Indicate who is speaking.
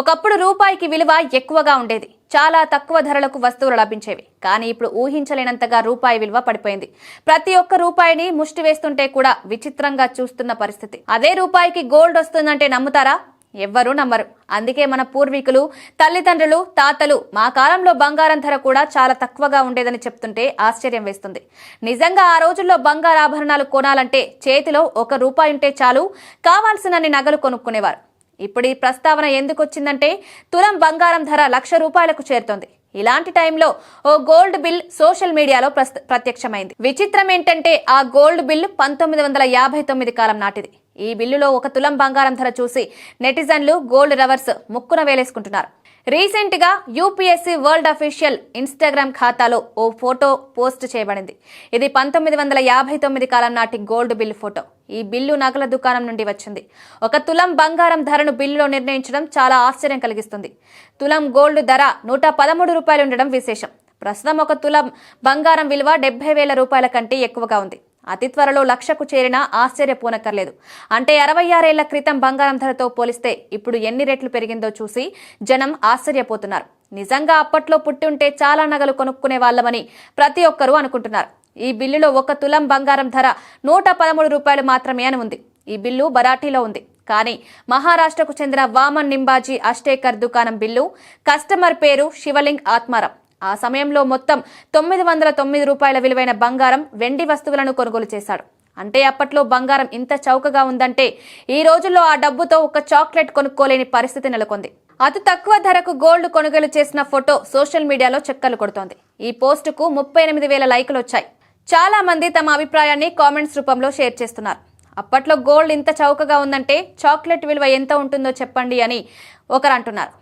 Speaker 1: ఒకప్పుడు రూపాయికి విలువ ఎక్కువగా ఉండేది. చాలా తక్కువ ధరలకు వస్తువులు లభించేవి. కానీ ఇప్పుడు ఊహించలేనంతగా రూపాయి విలువ పడిపోయింది. ప్రతి ఒక్క రూపాయిని ముష్టి వేస్తుంటే కూడా విచిత్రంగా చూస్తున్న పరిస్థితి. అదే రూపాయికి గోల్డ్ వస్తుందంటే నమ్ముతారా? ఎవ్వరూ నమ్మరు. అందుకే మన పూర్వీకులు తల్లిదండ్రులు తాతలు మా కాలంలో బంగారం ధర కూడా చాలా తక్కువగా ఉండేదని చెప్తుంటే ఆశ్చర్యం వేస్తుంది. నిజంగా ఆ రోజుల్లో బంగారు ఆభరణాలు కొనాలంటే చేతిలో ఒక రూపాయి ఉంటే చాలు. కావాల్సినన్ని నగలు కొనుక్కునేవారు. ఇప్పుడు ఈ ప్రస్తావన ఎందుకు వచ్చిందంటే తులం బంగారం ధర లక్ష రూపాయలకు చేరుతోంది. ఇలాంటి టైంలో ఓ గోల్డ్ బిల్ సోషల్ మీడియాలో ప్రస్త- ప్రత్యక్షమైంది. విచిత్రం ఏంటంటే ఆ గోల్డ్ బిల్ పంతొమ్మిది వందల యాభై తొమ్మిది కాలం నాటిది. ఈ బిల్లులో ఒక తులం బంగారం ధర చూసి నెటిజన్లు గోల్డ్ రవర్స్ ముక్కున వేలేసుకుంటున్నారు. రీసెంట్గా యూపీఎస్సీ వరల్డ్ అఫీషియల్ ఇన్స్టాగ్రామ్ ఖాతాలో ఓ ఫోటో పోస్ట్ చేయబడింది. ఇది పంతొమ్మిది వందల యాభై తొమ్మిది కాలం నాటి గోల్డ్ బిల్ ఫోటో. ఈ బిల్లు నగల దుకాణం నుండి వచ్చింది. ఒక తులం బంగారం ధరను బిల్లులో నిర్ణయించడం చాలా ఆశ్చర్యం కలిగిస్తుంది. తులం గోల్డ్ ధర నూట పదమూడు రూపాయలు ఉండడం విశేషం. ప్రస్తుతం ఒక తులం బంగారం విలువ డెబ్బై వేల రూపాయల కంటే ఎక్కువగా ఉంది. అతి త్వరలో లక్షకు చేరినా ఆశ్చర్యపోనక్కర్లేదు. అంటే అరవై ఆరేళ్ళ క్రితం బంగారం ధరతో పోలిస్తే ఇప్పుడు ఎన్ని రెట్లు పెరిగిందో చూసి జనం ఆశ్చర్యపోతున్నారు. నిజంగా అప్పట్లో పుట్టి ఉంటే చాలా నగలు కొనుక్కునే వాళ్ళమని ప్రతి ఒక్కరూ అనుకుంటున్నారు. ఈ బిల్లులో ఒక తులం బంగారం ధర నూట పదమూడు రూపాయలు మాత్రమే అని ఉంది. ఈ బిల్లు బరాఠీలో ఉంది. కానీ మహారాష్ట్రకు చెందిన వామన్ నింబాజీ అష్టేకర్ దుకాణం బిల్లు కస్టమర్ పేరు శివలింగ్ ఆత్మారాం. ఆ సమయంలో మొత్తం తొమ్మిది వందల తొమ్మిది రూపాయల విలువైన బంగారం వెండి వస్తువులను కొనుగోలు చేశాడు. అంటే అప్పట్లో బంగారం ఇంత చౌకగా ఉందంటే ఈ రోజుల్లో ఆ డబ్బుతో ఒక చాక్లెట్ కొనుక్కోలేని పరిస్థితి నెలకొంది. అతి తక్కువ ధరకు గోల్డ్ కొనుగోలు చేసిన ఫోటో సోషల్ మీడియాలో చక్కర్లు కొడుతోంది. ఈ పోస్టుకు ముప్పై ఎనిమిది వేల లైకులు వచ్చాయి. చాలా మంది తమ అభిప్రాయాన్ని కామెంట్స్ రూపంలో షేర్ చేస్తున్నారు. అప్పట్లో గోల్డ్ ఇంత చౌకగా ఉందంటే చాక్లెట్ విలువ ఎంత ఉంటుందో చెప్పండి అని ఒకరు అంటున్నారు.